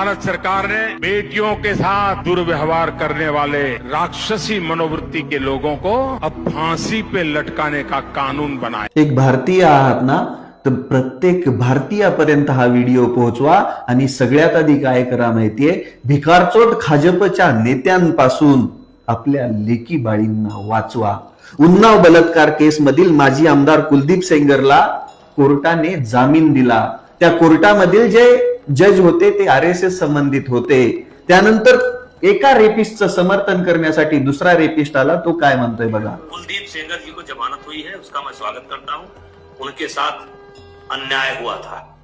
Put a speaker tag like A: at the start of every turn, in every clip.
A: भारत सरकार ने बेटियों के साथ दुर्व्यवहार करने वाले राक्षसी मनोवृत्ति के लोगों को अब फांसी पे लटकाने का कानून बनाया।
B: एक भारतीय आहात ना तर प्रत्येक भारतीयापर्यंत हा व्हिडिओ पोहोचवा आणि सगळ्यात आधी काय करा माहितीये भिकारचोट खाजपच्या नेत्यांपासून आपल्या लेकी बाळींना वाचवा. उन्नाव बलात्कार केस मधील माजी आमदार कुलदीप सेंगरला कोर्टाने जामीन दिला. त्या कोर्टामधील जे जज होते ते आर एस एस संबंधित होते. त्यानंतर एका रेपिस्टचं समर्थन करण्यासाठी दुसरा रेपिस्ट आला तो काय म्हणतोय बघा.
C: कुलदीप सेंगर जी को जमानत हुई है उसका मैं स्वागत करता हूं। उनके साथ अन्याय हुआ था।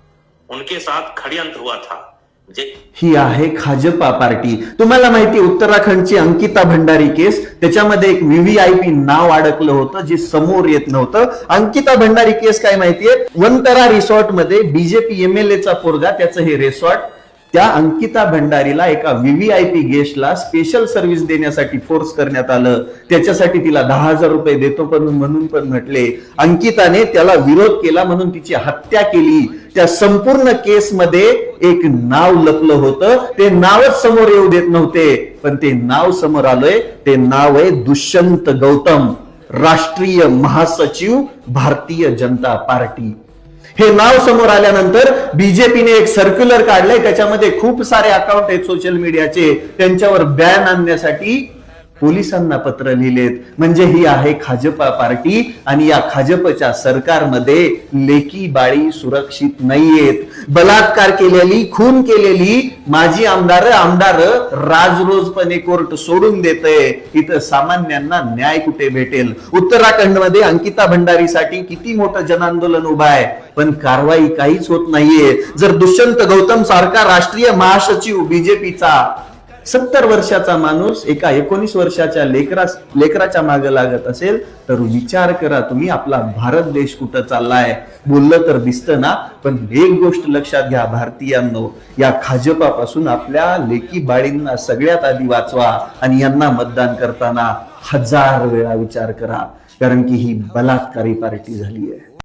C: उनके साथ खड्यंत हुआ था। म्हणजे
B: ही आहे खाजपा पार्टी. तुम्हाला माहिती उत्तराखंडची अंकिता भंडारी केस त्याच्यामध्ये एक व्हीव्हीआयपी नाव अडकलं होतं जे समोर येत नव्हतं. अंकिता भंडारी केस काय माहितीये? वनतरा रिसॉर्टमध्ये बीजेपी एमएलए चा पोरगा त्याचं हे रिसॉर्ट त्या अंकिता भंडारीला एका व्हीव्हीआयपी गेस्टला स्पेशल सर्व्हिस देण्यासाठी फोर्स करण्यात आलं. त्याच्यासाठी तिला दहा हजार रुपये देतो पण म्हणून पण म्हटले. अंकिताने त्याला विरोध केला म्हणून तिची हत्या केली. त्या संपूर्ण केसमध्ये एक नाव लपलं होतं. ते नावच समोर येऊ देत नव्हते. पण ते नाव समोर आलंय. ते नाव आहे दुष्यंत गौतम राष्ट्रीय महासचिव भारतीय जनता पार्टी. हे नाव समोर आल्यानंतर बीजेपीने एक सर्क्युलर काढलंय. त्याच्यामध्ये खूप सारे अकाउंट आहेत सोशल मीडियाचे त्यांच्यावर बॅन आणण्यासाठी पोलिसांना पत्र लिहिलेत. म्हणजे ही आहे खाजपा पार्टी आणि या खाजपच्या सरकारमध्ये लेकी बाळी सुरक्षित नाहीयेत. बलात्कार केलेली खून केलेली माजी आमदार आमदार राजरोजपणे कोर्ट सोडून देते इथं सामान्यांना न्याय कुठे भेटेल? उत्तराखंडमध्ये अंकिता भंडारीसाठी किती मोठं जनांदोलन उभं आहे? पण कारवाई काहीच होत नाहीये. जर दुष्यंत गौतम सारखा राष्ट्रीय महासचिव बीजेपीचा सत्तर वर्षाचा माणूस एका एकोणीस वर्षाच्या लेकरा लेकराच्या मागे लागत असेल तर विचार करा तुम्ही आपला भारत देश कुठं चाललाय? बोललं तर दिसतं ना पण एक गोष्ट लक्षात घ्या भारतीयांनो या भाजपापासून आपल्या लेकी बाळींना सगळ्यात आधी वाचवा आणि यांना मतदान करताना हजार वेळा विचार करा कारण की ही बलात्कारी पार्टी झाली आहे.